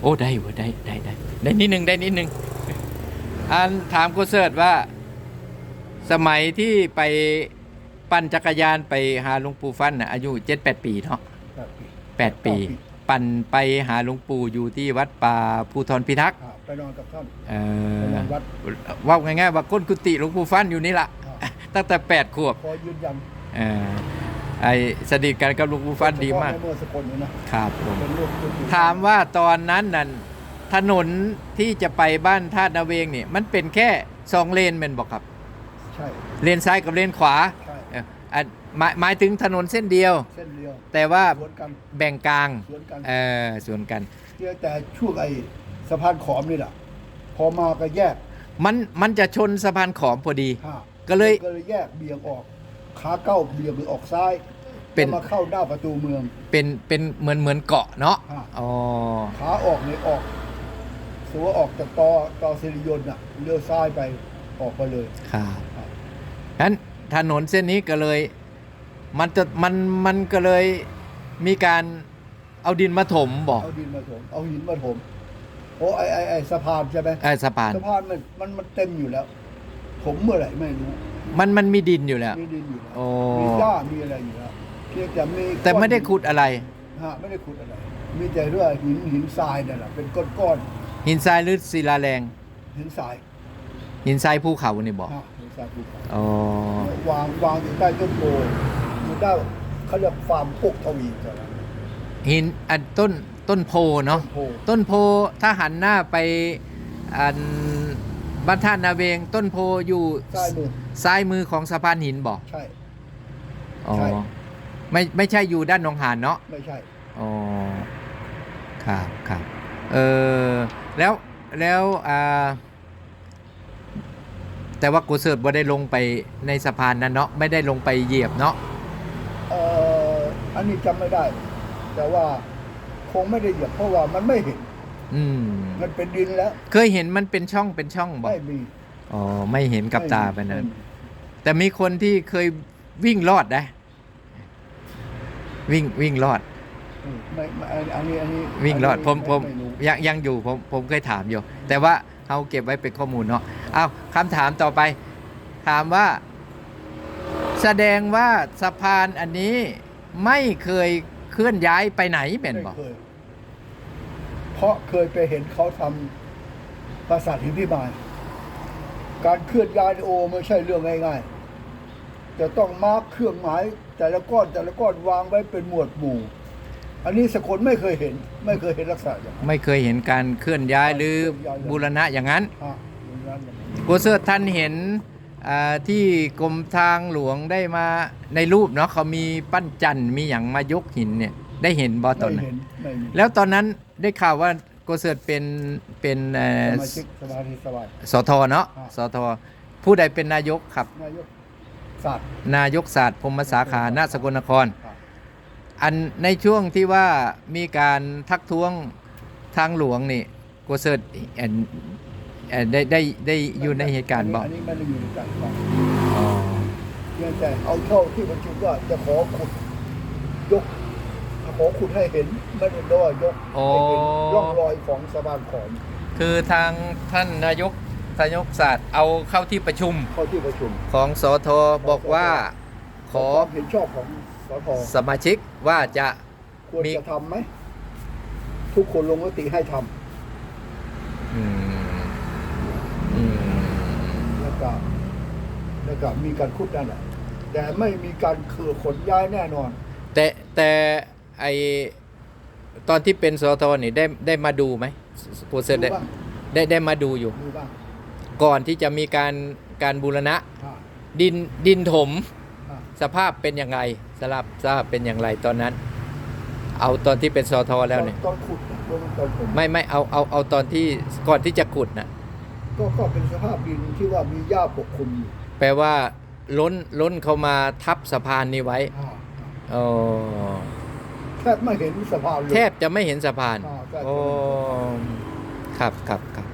โอ้ได้เว้ยได้ได้ได้ได้นิดนึงได้นิดนึงอันถามโคเสิร์ตว่า สมัยที่ไปปั่นจักรยานไปหาหลวงปู่ฟั่นน่ะอายุเจ็ดแปดปีเนาะครับแปดปี ปั่นไปหาหลวงปู่อยู่ที่วัดป่าภูทรพิทักษ์อ่าไปนอนกับท่านเอไปอนอนวัดว่าง่ายๆว่าก้นกุฏิหลวงปู่ฟั่นอยู่นี่ละอ่าตั้งแต่แปดขวบขอยืนยันเออ ไอสนิทกันกับหลวงปู่ฟั่นดีมาก เฉพะในเมื่อสกลนี่นะครับผมเป็นลูกเป็นอยู่ถามว่าตอนนั้นนั่นถนนที่จะไปบ้านท่าตุนาเวงเนี่ยมันเป็นแค่สองเลนเป็นบอกครับ ใช่ เลนซ้ายกับเลนขวาใช่ เอ่ออันหมายหมายถึงถนนเส้นเดียว เส้นเดียวแต่ว่าสวนกันแบ่งกลางสวนกันเออสวนกันเพียงแต่ช่วงไอ้สะพานขอมนี่แหละพอมาก็แยกมันมันจะชนสะพานขอมพอดี ห้าก็เลย ก็เลยแยกเบี่ยงออก ขาเก้าเบี่ยงออกซ้ายเป็น แล้วมาเข้าหน้าประตูเมือง เป็นเป็นเหมือนเหมือนเกาะเนาะอ่า อ๋อขาออกเลยออกสมมติว่าออกจากตอตอสิริยนต์อะเลี้ยวซ้ายไปออกไปเลย ครับครับนั้นถนนเส้นนี้ก็เลย มันจะมันมันก็เลยมีการเอาดินมาถมบอกเอาดินมาถมเอาหินมาถมโอ้ไอไอไอสะพานใช่ไหมเออสะพาน สะพานมันมันมันเต็มอยู่แล้ว ผมเมื่อไหร่ไม่รู้มันมันมีดินอยู่แล้ว มีดินอยู่แล้วโอ้ มีหญ้ามีอะไรอยู่แล้วเพียงแต่มีแต่ไม่ได้ขุดอะไร ฮะไม่ได้ขุดอะไร มีแต่เรื่องหินหินทรายนั่นแหละเป็นก้อนหินทรายหรือศิลาแรง ๆหินทรายหินทรายภูเขานี่บอกฮะหินทรายภูเขา อ๋อ วางวางอยู่ใต้ต้นโพอยู่ได้เขาเรียกฟาร์มพกทวีกันนะหินอันต้นต้นโพเนาะต้นโพต้นโพถ้าหันหน้าไปอัน บ้านท่านาเวงต้นโพอยู่ใต้มือ ซ้ายมือของสะพานหินบอกใช่ อ๋อใช่ ไม่ไม่ใช่อยู่ด้านหนองหานเนาะไม่ใช่ อ๋อครับครับเออแล้วแล้วอ่าแต่ว่ากูเสิร์ตบ่ได้ลงไปในสะพานนั้นเนาะไม่ได้ลงไปเหยียบเนาะเอ่ออันนี้จำไม่ได้ แต่ว่าคงไม่ได้เหยียบเพราะว่ามันไม่เห็น อืมมันเป็นดินแล้วเคยเห็นมันเป็นช่องเป็นช่องบอกไม่มีอ๋อไม่เห็นกับตาไปนั้นม่มีแต่มีคนที่เคยวิ่งรอดนะวิ่งวิ่งรอดอืมไม่ไม่อันนี้อันนี้วิ่งรอดนนี้ผมผมไรู้ยังยังอยู่ผมผมเคยถามอยู่ แต่ว่าเขาเก็บไว้เป็นข้อมูลเนาะเอาคำถามต่อไป ถามว่า แสดงว่าสะพานอันนี้ไม่เคยเคลื่อนย้ายไปไหนเป็นไม่บอกเคย เพราะเคยไปเห็นเขาทำปราสาทหินพิมายการเคลื่อนย้ายนี่โอไม่ใช่เรื่องง่ายๆ จะต้องมาร์คเครื่องหมาย แต่ละก้อนแต่ละก้อนวางไว้เป็นหมวดหมู่ อันนี้สกลไม่เคยเห็น ไม่เคยเห็นลักษณะอย่างนั้นไม่เคยเห็นการเคลื่อนย้ายหรือบูรณะอย่างนั้นฮะอย่างนั้นอย่างนั้นโกเซอร์ท่านเห็นอ่าที่กรมทางหลวงได้มาในรูปเนาะเขามีปั้นจันทร์มีอย่างมายกหินเนี่ย ได้เห็นบอตอนไม่นั้นเห็นไม่มีแล้วตอนนั้นได้ข่าวว่าโกเซิร์ตเป็นเป็นเอ่อสมาชิกสมาธิสวัสดิ์สทเนาะอ่า สทผู้ใดเป็นนายกครับ นายกศาสตร์ นายกศาสตร์พรหมสาขาณสกลนคร ครับ อันในช่วงที่ว่ามีการทักท้วงทางหลวงนี่โกเซิร์ตเอ่อเอ่อได้ได้ได้อยู่ในเหตุการณ์บอกอันนี้ไม่ได้อยู่ในการบอกอ๋อเพียงแต่เอาเท่าที่ประชุมว่าจะขอขุดยกข อขุดให้เห็นไม่ได้ว่ายกโอ้ให้เห็นร่องรอยของสะพานขอมคือทางท่านนายกนายกศาสตร์เอาเข้าที่ประชุมเข้าที่ประชุมของสทบอกว่าขอความเห็นชอบของสทสมาชิกว่าจะควรมีจะทำไหมทุกคนลงมติให้ทำอืมอืมแล้วก็แล้วก็มีการขุดนั่นแหละแต่ไม่มีการคือขนย้ายแน่นอน แต่แต่ ไอตอนที่เป็นสทนี่ได้ได้มาดูไหมโปรเซสได้ดูบ้างได้ได้มาดูอยู่ ดูบ้างก่อนที่จะมีการการบูรณะ อ่าดินดินถม อ่าสภาพเป็นยังไงสภาพสภาพเป็นอย่างไรตอนนั้น เอาตอนที่เป็นสทแล้วเนี่ยตอนขุดนะตอนตอนผมไม่ไม่เอาเอาเอาตอนที่ก่อนที่จะขุดนะก็ก็เป็นสภาพดินที่ว่ามีหญ้าปกคลุมอยู่แปลว่าล้นล้นเข้ามาทับสะพานนี้ไว้อ่าอ๋อ แทบไม่เห็นสะพานเลยแทบจะไม่เห็นสะพาน อ่าใช่โอ้ครับครับครับ